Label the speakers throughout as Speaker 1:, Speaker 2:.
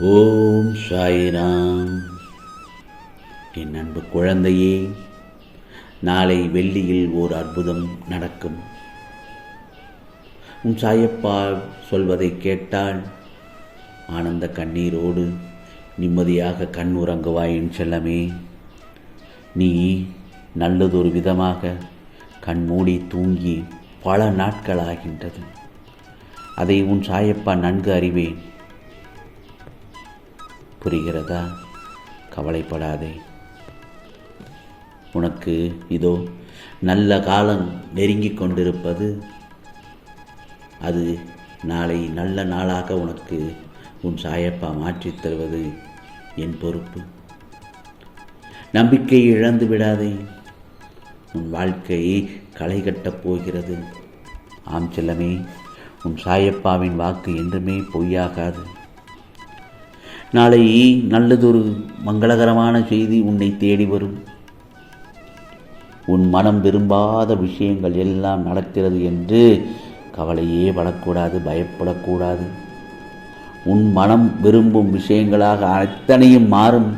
Speaker 1: ஓம் சாயிராம். என் அன்பு குழந்தையே நாளை வெள்ளியில் ஓர் அற்புதம் நடக்கும். உன் சாயப்பா சொல்வதை கேட்டால் ஆனந்த கண்ணீரோடு நிம்மதியாக கண் உறங்குவாய் என் செல்லமே. நீ நல்லதொரு விதமாக கண் மூடி தூங்கி பல நாட்கள் ஆகின்றது. அதை உன் சாயப்பா நன்கு அறிவேன். புரிகிறதா? கவலைப்படாதே. உனக்கு இதோ நல்ல காலம் நெருங்கிக் கொண்டிருப்பது. அது நாளை நல்ல நாளாக உனக்கு உன் சாயப்பா மாற்றித் தருவது என் பொறுப்பு. நம்பிக்கை இழந்து விடாதே. உன் வாழ்க்கை களை கட்டப் போகிறது. ஆம் செல்லமே உன் சாயப்பாவின் வாக்கு என்றுமே பொய்யாகாது. நாளை நல்லதொரு மங்களகரமான செய்தி உன்னை தேடி வரும். உன் மனம் விரும்பாத விஷயங்கள் எல்லாம் நடக்கிறது என்று கவலையே படக்கூடாது பயப்படக்கூடாது. உன் மனம் விரும்பும் விஷயங்களாக அத்தனையும் மாறும்.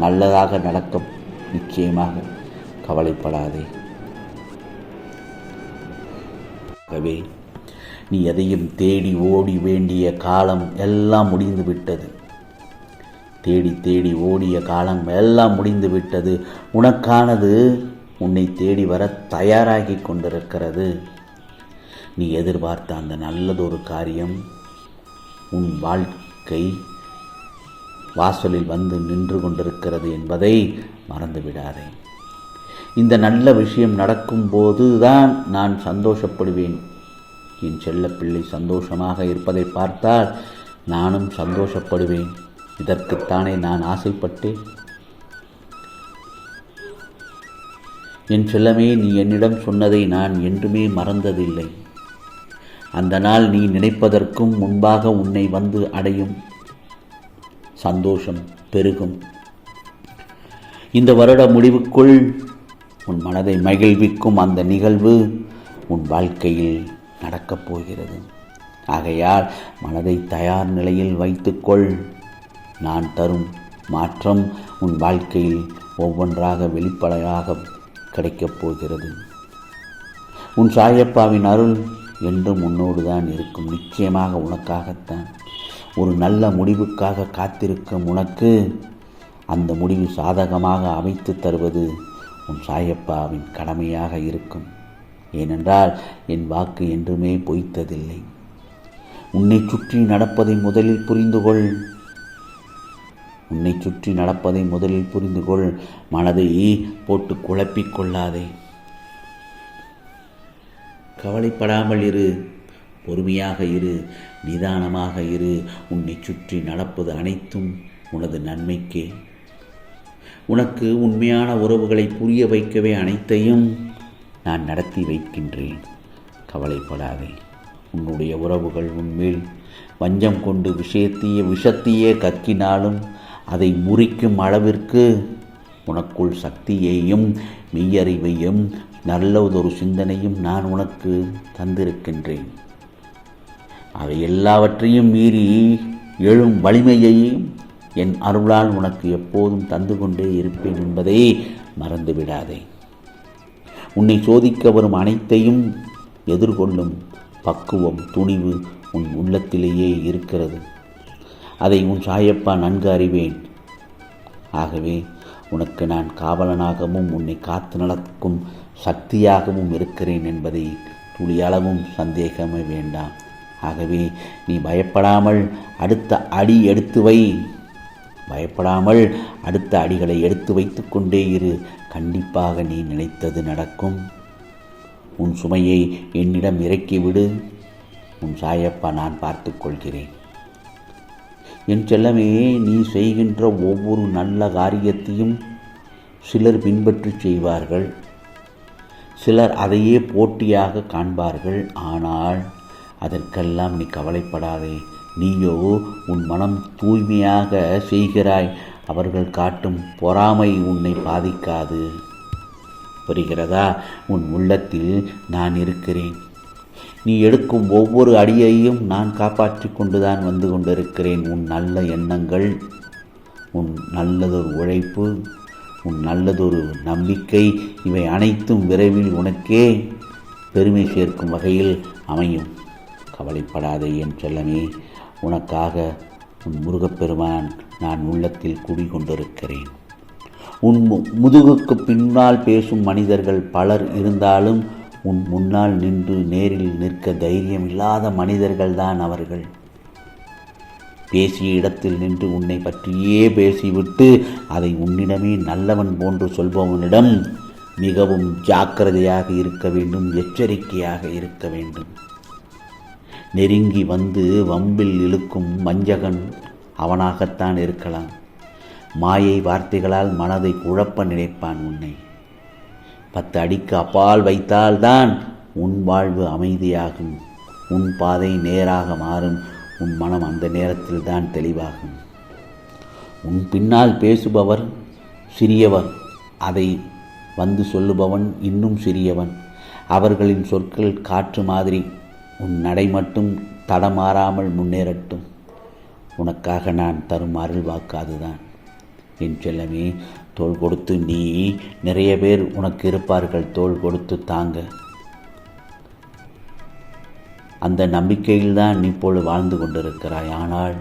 Speaker 1: நல்லதாக நடக்கும் நிச்சயமாக. கவலைப்படாதே. ஆகவே நீ எதையும் தேடி ஓடி வேண்டிய காலம் எல்லாம் முடிந்து விட்டது தேடி தேடி ஓடிய காலம் எல்லாம் முடிந்து விட்டது. உனக்கானது உன்னை தேடி வர தயாராகி கொண்டிருக்கிறது. நீ எதிர்பார்த்த அந்த நல்லதொரு காரியம் உன் வாழ்க்கை வாசலில் வந்து நின்று கொண்டிருக்கிறது என்பதை மறந்துவிடாதே. இந்த நல்ல விஷயம் நடக்கும்போது தான் நான் சந்தோஷப்படுவேன். என் செல்ல பிள்ளை சந்தோஷமாக இருப்பதை பார்த்தால் நானும் சந்தோஷப்படுவேன். இதற்குத்தானே நான் ஆசைப்பட்டேன்? என் செல்லமே நீ என்னிடம் சொன்னதை நான் என்றுமே மறந்ததில்லை. அந்த நாள் நீ நினைப்பதற்கும் முன்பாக உன்னை வந்து அடையும். சந்தோஷம் பெருகும். இந்த வருட முடிவுக்குள் உன் மனதை மகிழ்விக்கும் அந்த நிகழ்வு உன் வாழ்க்கையில் நடக்கப் போகிறது. ஆகையால் மனதை தயார் நிலையில் வைத்துக்கொள். நான் தரும் மாற்றம் உன் வாழ்க்கையில் ஒவ்வொன்றாக வெளிப்படையாக கிடைக்கப் போகிறது. உன் சாயப்பாவின் அருள் என்றும் உன்னோடு தான் இருக்கும். நிச்சயமாக உனக்காகத்தான். ஒரு நல்ல முடிவுக்காக காத்திருக்கும் உனக்கு அந்த முடிவு சாதகமாக அமைத்து தருவது உன் சாயப்பாவின் கடமையாக இருக்கும். ஏனென்றால் என் வாக்கு என்றுமே பொய்த்ததில்லை. உன்னை சுற்றி நடப்பதை முதலில் புரிந்து கொள் உன்னை சுற்றி நடப்பதை முதலில் புரிந்து கொள் மனதை போட்டு குழப்பிக் கொள்ளாதே. கவலைப்படாமல் இரு. பொறுமையாக இரு. நிதானமாக இரு. உன்னை சுற்றி நடப்பது அனைத்தும் உனது நன்மைக்கே. உனக்கு உண்மையான உறவுகளை புரிய வைக்கவே அனைத்தையும் நான் நடத்தி வைக்கின்றேன். கவலைப்படாதே. உன்னுடைய உறவுகள் உன்மேல் வஞ்சம் கொண்டு விஷயத்தையே விஷத்தையே கக்கினாலும் அதை முறிக்கும் அளவிற்கு உனக்குள் சக்தியையும் மெய்யறிவையும் நல்லதொரு சிந்தனையும் நான் உனக்கு தந்திருக்கின்றேன். அவை எல்லாவற்றையும் மீறி எழும் வலிமையையும் என் அருளால் உனக்கு எப்போதும் தந்து கொண்டே இருப்பேன் என்பதை மறந்துவிடாதே. உன்னை சோதிக்க வரும் அனைத்தையும் எதிர்கொள்ளும் பக்குவம் துணிவு உன் உள்ளத்திலேயே இருக்கிறது. அதை உன் சாயப்பா நன்கு அறிவேன். ஆகவே உனக்கு நான் காவலனாகவும் உன்னை காத்து நடக்கும் சக்தியாகவும் இருக்கிறேன் என்பதை துளியளவும் சந்தேகமே வேண்டாம். ஆகவே நீ பயப்படாமல் அடுத்த அடி எடுத்து வை. பயப்படாமல் அடுத்த அடிகளை எடுத்து வைத்து கொண்டே இரு. கண்டிப்பாக நீ நினைத்தது நடக்கும். உன் சுமையை என்னிடம் இறக்கிவிடு. உன் சாயப்பா நான் பார்த்து கொள்கிறேன். என் செல்லமே நீ செய்கின்ற ஒவ்வொரு நல்ல காரியத்தையும் சிலர் பின்பற்றி செய்வார்கள். சிலர் அதையே போட்டியாக காண்பார்கள். ஆனால் அதற்கெல்லாம் நீ கவலைப்படாதே. நீயோ உன் மனம் தூய்மையாக செய்கிறாய். அவர்கள் காட்டும் பொறாமை உன்னை பாதிக்காது. புரிகிறதா? உன் உள்ளத்தில் நான் இருக்கிறேன். நீ எடுக்கும் ஒவ்வொரு அடியையும் நான் காப்பாற்றி கொண்டுதான் வந்து கொண்டிருக்கிறேன். உன் நல்ல எண்ணங்கள் உன் நல்லதொரு உழைப்பு உன் நல்லதொரு நம்பிக்கை இவை அனைத்தும் விரைவில் உனக்கே பெருமை சேர்க்கும் வகையில் அமையும். கவலைப்படாதே என் செல்லமே உனக்காக உன் முருகப்பெருமான் நான் உள்ளத்தில் குடிகொண்டிருக்கிறேன். உன் மு- முதுகுக்கு பின்னால் பேசும் மனிதர்கள் பலர் இருந்தாலும் உன் முன்னால் நின்று நேரில் நிற்க தைரியம் இல்லாத மனிதர்கள்தான் அவர்கள். பேசிய இடத்தில் நின்று உன்னை பற்றியே பேசிவிட்டு அதை உன்னிடமே நல்லவன் போன்று சொல்பவனிடம் மிகவும் ஜாக்கிரதையாக இருக்க வேண்டும் எச்சரிக்கையாக இருக்க வேண்டும். நெருங்கி வந்து வம்பில் இழுக்கும் வஞ்சகன் அவனாகத்தான் இருக்கலாம். மாயை வார்த்தைகளால் மனதை குழப்ப நினைப்பான் உன்னை. பத்து அடிக்கு அப்பால் வைத்தால்தான் உன் வாழ்வு அமைதியாகும். உன் பாதை நேராக மாறும். உன் மனம் அந்த நேரத்தில் தான் தெளிவாகும். உன் பின்னால் பேசுபவர் சிறியவர். அதை வந்து சொல்லுபவன் இன்னும் சிறியவன். அவர்களின் சொற்கள் காற்று மாதிரி. உன் நடை மட்டும் தடமாறாமல் முன்னேறட்டும். உனக்காக நான் தரும் அருள் வாக்காதுதான் என் செல்லமே தோள் கொடுத்து நீ நிறைய பேர் உனக்கு இருப்பார்கள். தோள் கொடுத்து தாங்க. அந்த நம்பிக்கையில்தான் நீ போல் வாழ்ந்து கொண்டிருக்கிறாய். ஆனால்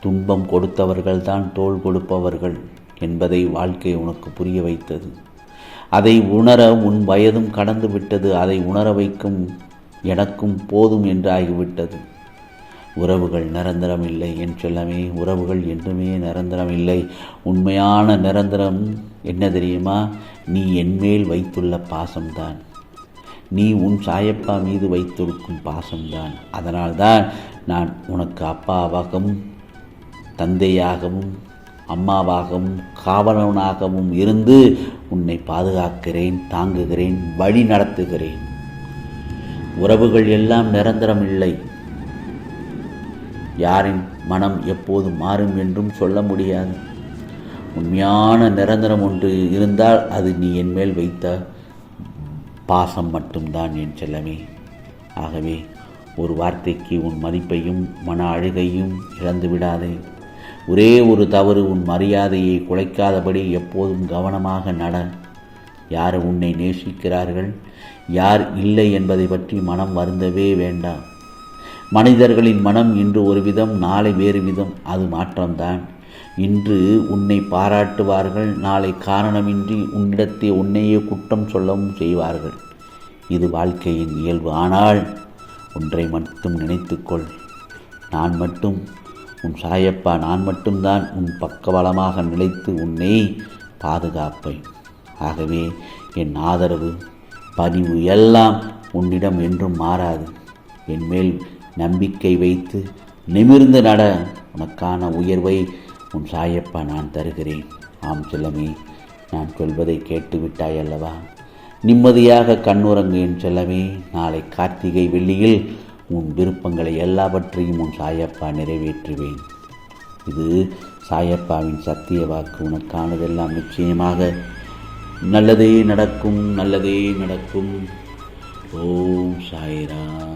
Speaker 1: துன்பம் கொடுத்தவர்கள்தான் தோள் கொடுப்பவர்கள் என்பதை வாழ்க்கை உனக்கு புரிய வைத்தது. அதை உணர உன் வயதும் கடந்து விட்டது. அதை உணர வைக்கும் எனக்கும் போதும் என்று ஆகிவிட்டது. உறவுகள் நிரந்தரம் இல்லை என் செல்லமே உறவுகள் என்றுமே நிரந்தரம் இல்லை உண்மையான நிரந்தரம் என்ன தெரியுமா? நீ என்மேல் வைத்துள்ள பாசம்தான். நீ உன் சாயப்பா மீது வைத்திருக்கும் பாசம்தான். அதனால்தான் நான் உனக்கு அப்பாவாகவும் தந்தையாகவும் அம்மாவாகவும் காவலனாகவும் இருந்து உன்னை பாதுகாக்கிறேன் தாங்குகிறேன் வழி நடத்துகிறேன் உறவுகள் எல்லாம் நிரந்தரம் இல்லை யாரின் மனம் எப்போது மாறும் என்றும் சொல்ல முடியாது. உண்மையான நிரந்தரம் ஒன்று இருந்தால் அது நீ என் மேல் வைத்த பாசம் மட்டும்தான் என் செல்லமே. ஆகவே ஒரு வார்த்தைக்கு உன் மதிப்பையும் மன அழுகையும் இழந்து விடாதே. ஒரே ஒரு தவறு உன் மரியாதையை குலைக்காதபடி எப்போதும் கவனமாக நட. யார் உன்னை நேசிக்கிறார்கள்? யார் இல்லை என்பதை பற்றி மனம் வருந்தவே வேண்டாம். மனிதர்களின் மனம் இன்று ஒரு விதம் நாளை வேறு விதம் அது மாற்றம்தான். இன்று உன்னை பாராட்டுவார்கள் நாளை காரணமின்றி உன்னிடத்தை உன்னையே குற்றம் சொல்லவும் செய்வார்கள். இது வாழ்க்கையின் இயல்பு. ஆனால் ஒன்றை மட்டும் நினைத்துக்கொள். நான் மட்டும் உன் சாயப்பா நான் மட்டும்தான் உன் பக்கபலமாக நிலைத்து உன்னை பாதுகாப்பேன். ஆகவே என் ஆதரவு பதிவு எல்லாம் உன்னிடம் என்றும் மாறாது. என் மேல் நம்பிக்கை வைத்து நிமிர்ந்து நட உனக்கான உயர்வை உன் சாயப்பா நான் தருகிறேன். ஆம் செல்லமே நான் சொல்வதை கேட்டுவிட்டாய் அல்லவா? நிம்மதியாக கண்ணுறங்கு என் செல்லமே நாளை கார்த்திகை வெள்ளியில் உன் விருப்பங்களை எல்லாவற்றையும் உன் சாயப்பா நிறைவேற்றுவேன். இது சாயப்பாவின் சத்திய வாக்கு உனக்கானதெல்லாம் நிச்சயமாக நல்லதே நடக்கும் நல்லதே நடக்கும். ஓம் சாய்ராம்.